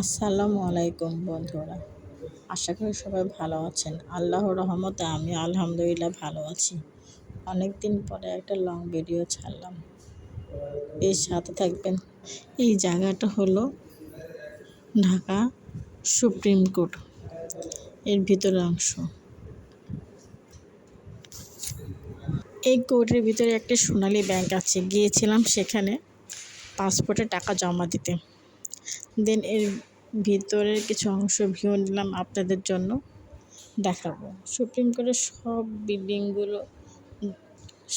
আসসালামু আলাইকুম বন্ধুরা। আশা করি সবাই ভালো আছেন। আল্লাহর রহমতে আমি আলহামদুলিল্লাহ ভালো আছি। অনেক দিন পরে একটা লং ভিডিও ছাড়লাম। এই সাথে থাকবেন। এই জায়গাটা হলো ঢাকা সুপ্রিম কোর্ট। এর ভিতরের অংশ। এই কোর্টের ভিতরে একটা সোনালী ব্যাংক আছে। গিয়েছিলাম সেখানে। পাসপোর্টে টাকা জমা দিতে। দেন এর ভিতরের কিছু অংশ ভিউ নিলাম আপনাদের জন্য দেখাবো। সুপ্রিম কোর্টের সব বিল্ডিংগুলো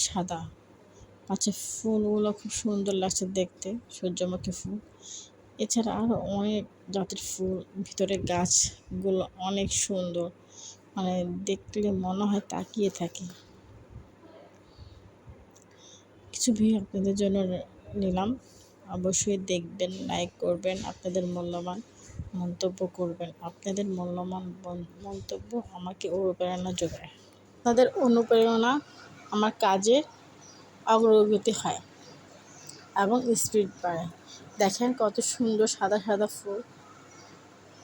সাদা। আচ্ছা ফুলগুলো খুব সুন্দর লাগছে দেখতে, সূর্যমুখী ফুল। এছাড়া আরও অনেক জাতের ফুল, ভিতরে গাছগুলো অনেক সুন্দর। মানে দেখলে মনে হয় তাকিয়ে থাকি। কিছু ভিউ আপনাদের জন্য নিলাম। অবশ্যই দেখবেন লাইক করবেন, আপনাদের মূল্যবান। মন্তব্য করবেন। আপনাদের মূল্যবান মন্তব্য আমাকে অনুপ্রেরণা যোগায়। তাদের অনুপ্রেরণা আমার কাজে অগ্রগতি হয় এবং স্পিড বাড়ে দেখেন কত সুন্দর সাদা সাদা ফুল।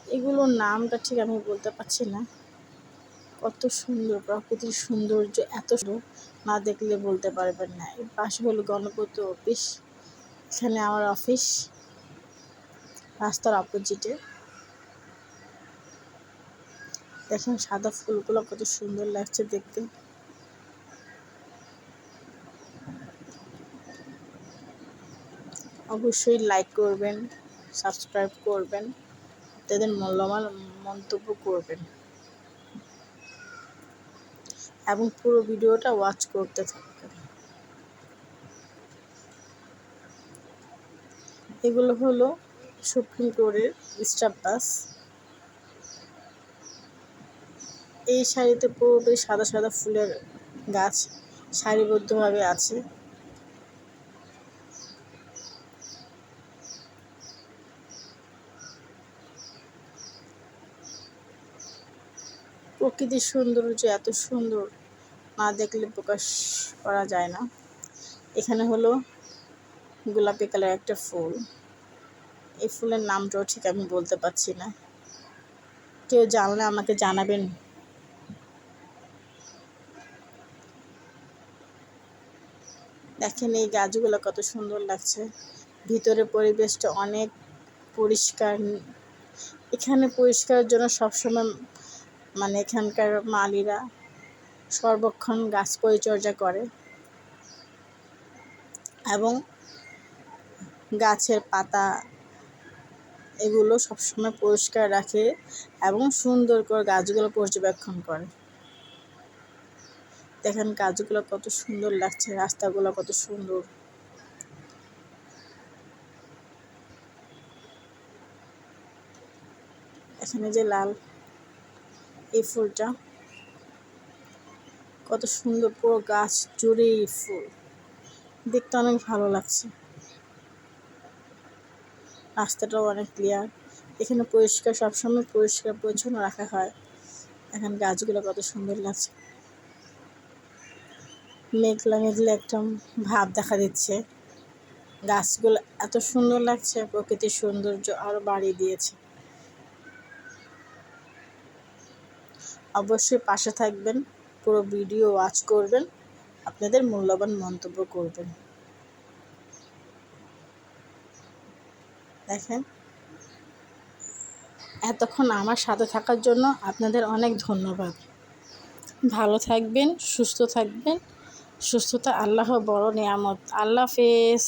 এগুলোর নামটা ঠিক আমি বলতে পারছি না। কত সুন্দর, প্রকৃতির সৌন্দর্য এত না দেখলে বলতে পারবেন না। এর পাশে হলো গণপতি অফিস। এখানে আমার অফিস। রাস্তার অপোজিটে। দেখেন সাদা ফুলগুলো কত সুন্দর লাগছে দেখতে। অবশ্যই লাইক করবেন সাবস্ক্রাইব করবেন তাদের মূল্যবান মন্তব্য করবেন। এবং পুরো ভিডিওটা ওয়াচ করতে থাকবেন। এগুলো হলো সুপ্রিম কোর্টের স্টাফ বাস এই শাড়িতে পুরোটাই সাদা সাদা ফুলের গাছ সারিবদ্ধভাবে আছে। প্রকৃতির সৌন্দর্য এত সুন্দর, না দেখলে প্রকাশ করা যায় না। এখানে হলো গোলাপি কালার একটা ফুল। এই ফুলের নামটাও ঠিক আমি বলতে পারছি না। কেউ জানলে আমাকে জানাবেন। দেখেন এই গাছগুলো কত সুন্দর লাগছে। ভিতরে পরিবেশটা অনেক পরিষ্কার। এখানে পরিষ্কারের জন্য সবসময় মানে এখানকার মালিরা সর্বক্ষণ গাছ পরিচর্যা করে এবং গাছের পাতা এগুলো সবসময় পরিষ্কার রাখে এবং সুন্দর করে গাছগুলো পর্যবেক্ষণ করে। দেখেন গাছগুলো কত সুন্দর লাগছে, রাস্তাগুলো কত সুন্দর। এখানে যে লাল এই ফুলটা, কত সুন্দর পুরো গাছ জুড়েই ফুল। দেখতে অনেক ভালো লাগছে। রাস্তাটাও অনেক ক্লিয়ার এখানে পরিষ্কার, সবসময় পরিষ্কার পরিচ্ছন্ন রাখা হয়। এখানে গাছগুলো কত সুন্দর লাগছে। মেঘলা মেঘলা একটা ভাব দেখা দিচ্ছে। গাছগুলো এত সুন্দর লাগছে, প্রকৃতির সৌন্দর্য আরও বাড়িয়ে দিয়েছে। অবশ্যই পাশে থাকবেন, পুরো ভিডিও ওয়াচ করবেন, আপনাদের মূল্যবান মন্তব্য করবেন। দেখেন, এতক্ষণ আমার সাথে থাকার জন্য আপনাদের অনেক ধন্যবাদ। ভালো থাকবেন, সুস্থ থাকবেন। সুস্থতা আল্লাহ বড় নিয়ামত। আল্লাহ হাফেজ।